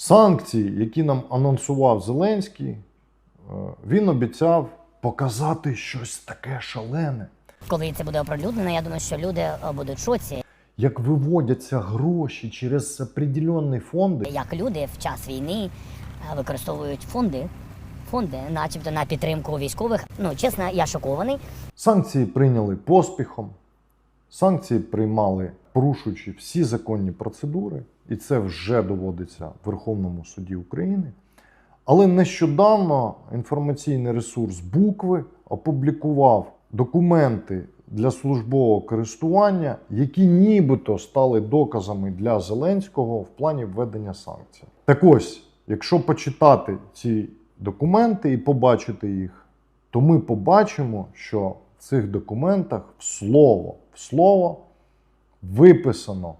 Санкції, які нам анонсував Зеленський, е, він обіцяв показати щось таке шалене, Коли це буде оприлюднено, я думаю, що люди е, будуть в шоці, як виводяться гроші через определенні фонди. як люди в час війни е, використовують фонди, фонди, начебто на підтримку військових. Ну, чесно, я шокований. Санкції прийняли поспіхом, санкції приймали, порушуючи всі законні процедури, і це вже доводиться Верховному суді України. Але нещодавно інформаційний ресурс Букви опублікував документи для службового користування, які нібито стали доказами для Зеленського в плані введення санкцій. Так ось, якщо почитати ці документи і побачити їх, то ми побачимо, що в цих документах в слово в слово виписано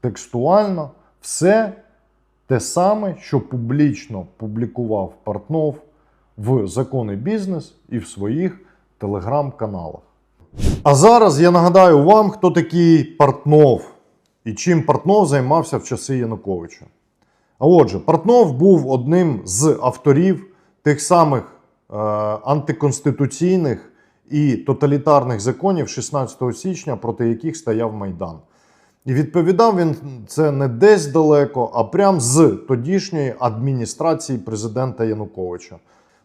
текстуально все те саме, що публічно публікував Портнов в закони бізнес і в своїх телеграм-каналах. А зараз я нагадаю вам, хто такий Портнов і чим Портнов займався в часи Януковича. А отже, Портнов був одним з авторів тих самих е, антиконституційних і тоталітарних законів 16 січня, проти яких стояв Майдан. І відповідав він це не десь далеко, а прямо з тодішньої адміністрації президента Януковича.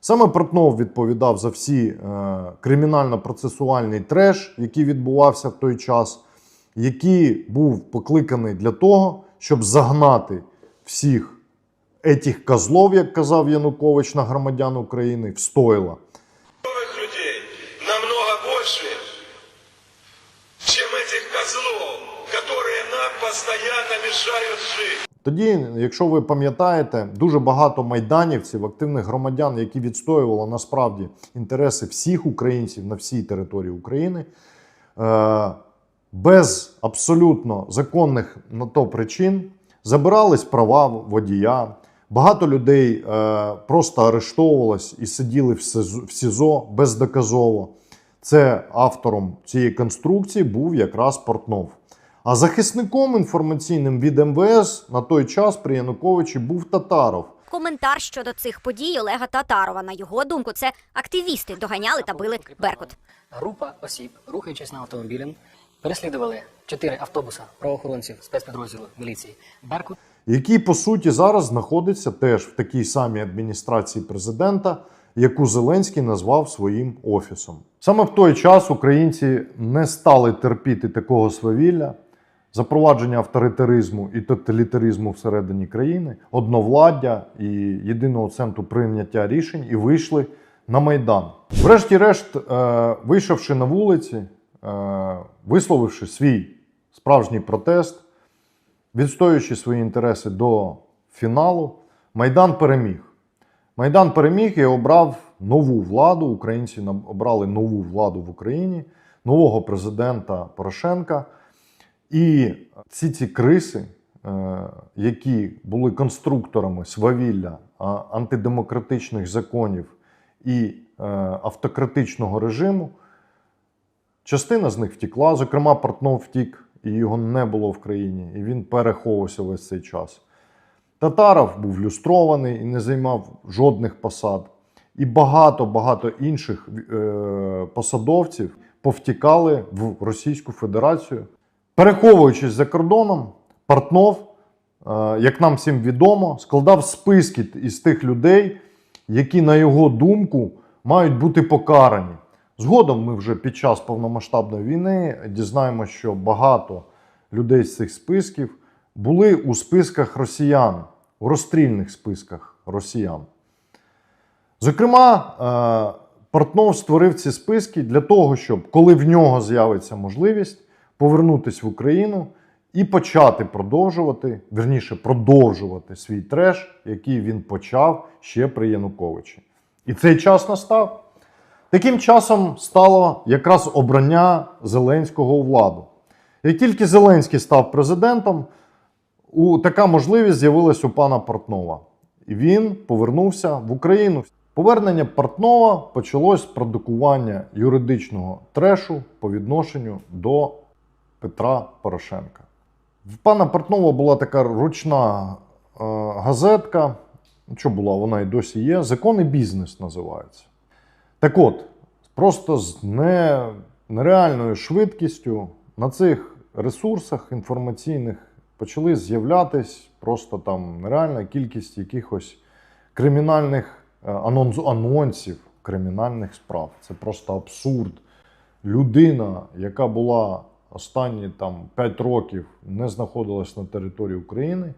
Саме Портнов відповідав за всі е, кримінально-процесуальний треш, який відбувався в той час, який був покликаний для того, щоб загнати всіх етих козлов, як казав Янукович на громадян України, в стойла. Нам постоянно мешают жить. Тоді, якщо ви пам'ятаєте, дуже багато майданівців, активних громадян, які відстоювали насправді інтереси всіх українців на всій території України, е, без абсолютно законних на то причин забирались права водія. Багато людей е, просто арештовувалось і сиділи в СІЗО бездоказово. Це автором цієї конструкції був якраз Портнов. А захисником інформаційним від МВС на той час при Януковичі був Татаров. Коментар щодо цих подій Олега Татарова. На його думку, це активісти доганяли та били Беркут. Група осіб, рухаючись на автомобілем, переслідували чотири автобуса правоохоронців спецпідрозділу міліції Беркут. який по суті зараз знаходиться теж в такій самій адміністрації президента, яку Зеленський назвав своїм офісом. Саме в той час українці не стали терпіти такого свавілля, запровадження авторитаризму і тоталітаризму всередині країни, одновладдя і єдиного центру прийняття рішень, і вийшли на майдан. Врешті-решт, е, вийшовши на вулиці, е, висловивши свій справжній протест, відстоюючи свої інтереси до фіналу, Майдан переміг. Майдан переміг і обрав нову владу. Українці обрали нову владу в Україні, нового президента Порошенка. І ці ці криси, е, які були конструкторами свавілля, антидемократичних законів і е, автократичного режиму, частина з них втікла. Зокрема, Портнов втік, і його не було в країні, і він переховувався весь цей час. Татаров був люстрований і не займав жодних посад. І багато-багато інших е, посадовців повтікали в Російську Федерацію. Переховуючись за кордоном, Портнов, е, як нам всім відомо, складав списки із тих людей, які, на його думку, мають бути покарані. Згодом ми вже під час повномасштабної війни дізнаємося, що багато людей з цих списків були у списках росіян, у розстрільних списках росіян. Зокрема, е, Портнов створив ці списки для того, щоб, коли в нього з'явиться можливість, повернутися в Україну і почати продовжувати, верніше, продовжувати свій треш, який він почав ще при Януковичі. І цей час настав. Таким часом стало якраз обрання Зеленського у владу. Як тільки Зеленський став президентом, у, така можливість з'явилась у пана Портнова. І він повернувся в Україну. Повернення Портнова почалось з продукування юридичного трешу по відношенню до Петра Порошенка. В пана Портнова була така ручна газетка, ну, що була, вона і досі є. Закон і бізнес називається. Так от, просто з не, нереальною швидкістю на цих ресурсах інформаційних почали з'являтись просто там нереальна кількість якихось кримінальних е, анонс, анонсів кримінальних справ. Це просто абсурд. Людина, яка була останні там 5 років, не знаходилась на території України,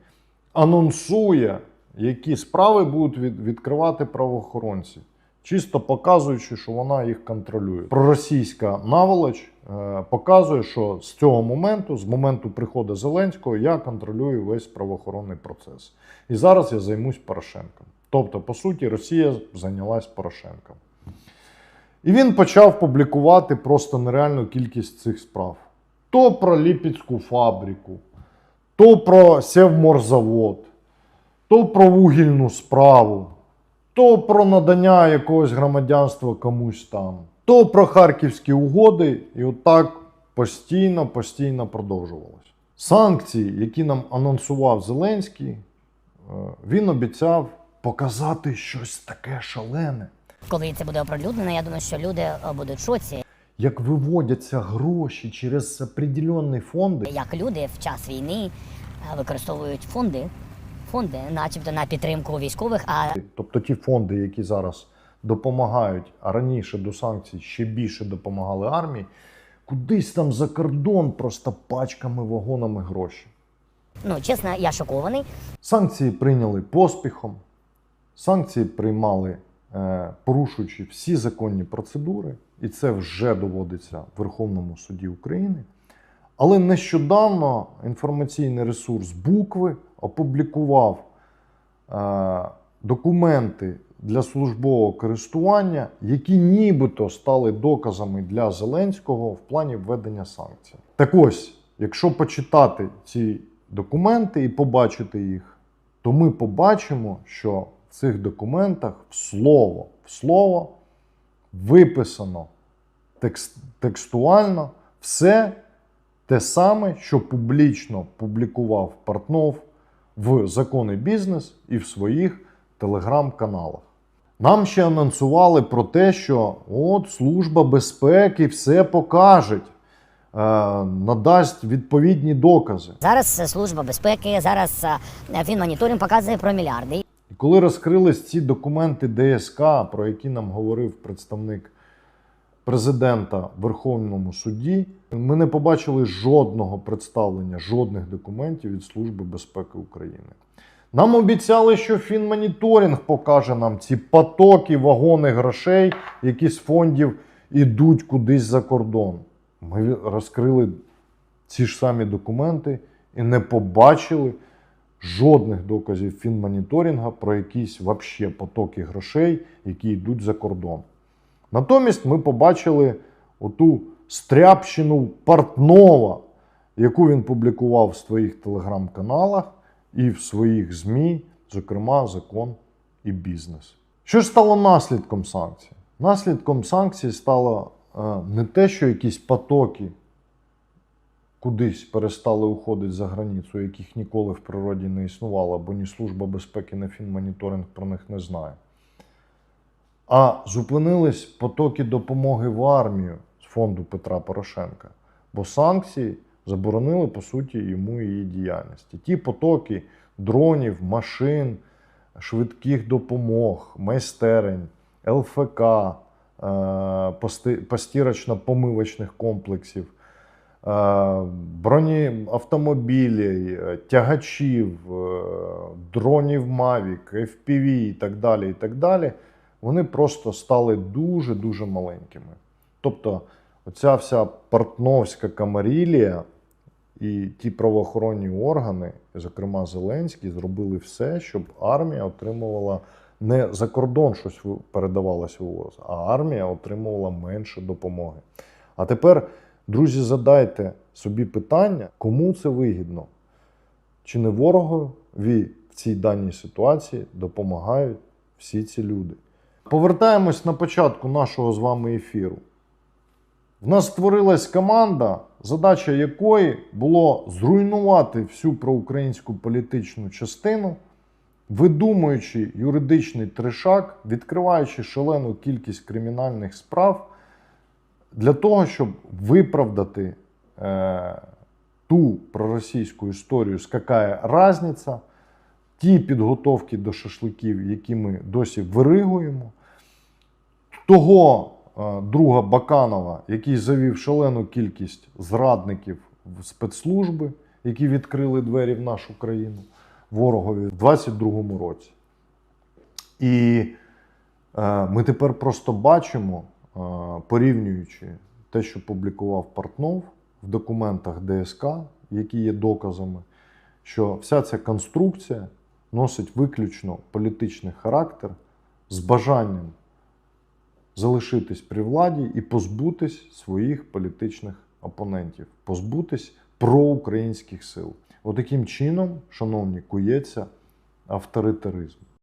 анонсує, які справи будуть від, відкривати правоохоронці, чисто показуючи, що вона їх контролює. Проросійська наволоч е, показує, що з цього моменту, з моменту приходу Зеленського, я контролюю весь правоохоронний процес. І зараз я займусь Порошенком. Тобто, по суті, Росія зайнялась Порошенком. І він почав публікувати просто нереальну кількість цих справ. То про Ліпецьку фабрику, то про Севморзавод, то про вугільну справу, то про надання якогось громадянства комусь там, то про харківські угоди, і отак постійно, постійно продовжувалось. Санкції, які нам анонсував Зеленський, е, він обіцяв показати щось таке шалене. Коли це буде оприлюднено, я думаю, що люди е, будуть в шоці, Як виводяться гроші через определенні фонди. як люди в час війни е, використовують фонди, фонди, начебто на підтримку військових, а Тобто ті фонди, які зараз допомагають, а раніше до санкцій ще більше допомагали армії, кудись там за кордон просто пачками, вагонами гроші. ну чесно, я шокований. Санкції прийняли поспіхом, санкції приймали, порушуючи всі законні процедури, і це вже доводиться в Верховному суді України. Але нещодавно інформаційний ресурс Букви опублікував е, документи для службового користування, які нібито стали доказами для Зеленського в плані введення санкцій. Так ось, якщо почитати ці документи і побачити їх, то ми побачимо, що цих документах в слово в слово виписано текст, текстуально все те саме, що публічно публікував Портнов в закони бізнес і в своїх телеграм-каналах. Нам ще анонсували про те, що от Служба безпеки все покаже, е, надасть відповідні докази. Зараз служба безпеки, зараз е, фінмоніторинг показує про мільярди. І коли розкрились ці документи ДСК, про які нам говорив представник президента в Верховному суді, ми не побачили жодного представлення, жодних документів від Служби безпеки України. Нам обіцяли, що фінмоніторинг покаже нам ці потоки, вагони грошей, які з фондів ідуть кудись за кордон. Ми розкрили ці ж самі документи і не побачили жодних доказів фінмоніторинга про якісь вообще потоки грошей, які йдуть за кордон. Натомість ми побачили оту стряпщину Портнова, яку він публікував в своїх телеграм-каналах і в своїх ЗМІ, зокрема закон і бізнес. Що ж стало наслідком санкцій? Наслідком санкцій стало е, не те, що якісь потоки кудись перестали уходити за границю, яких ніколи в природі не існувало, бо ні Служба безпеки, ні фінмоніторинг про них не знає. А зупинились потоки допомоги в армію з фонду Петра Порошенка, бо санкції заборонили по суті йому її діяльності. Ті потоки дронів, машин, швидких допомог, майстерень, ЛФК, е, пости- постірочно-помивочних комплексів, броні автомобілів, е, тягачів, е, дронів Mavic, FPV і так далі, і так далі, вони просто стали дуже-дуже маленькими. Тобто, оця вся портновська камарілія і ті правоохоронні органи, зокрема Зеленський, зробили все, щоб армія отримувала не за кордон щось передавалося в УОЗ, а армія отримувала менше допомоги. А тепер, друзі, задайте собі питання, кому це вигідно? Чи не ворогові в цій даній ситуації допомагають всі ці люди? Повертаємось на початку нашого з вами ефіру. В нас створилась команда, задача якої було зруйнувати всю проукраїнську політичну частину видумуючи юридичний тришак, відкриваючи шалену кількість кримінальних справ для того, щоб виправдати е, ту проросійську історію, скакає разниця, ті підготовки до шашликів, які ми досі виригуємо, того е, друга Баканова, який завів шалену кількість зрадників в спецслужби, які відкрили двері в нашу країну ворогові в 22-му році. І е, ми тепер просто бачимо, порівнюючи те, що публікував Портнов в документах ДСК, які є доказами, що вся ця конструкція носить виключно політичний характер з бажанням залишитись при владі і позбутись своїх політичних опонентів, позбутись проукраїнських сил. Отаким чином, шановні, кується авторитаризм.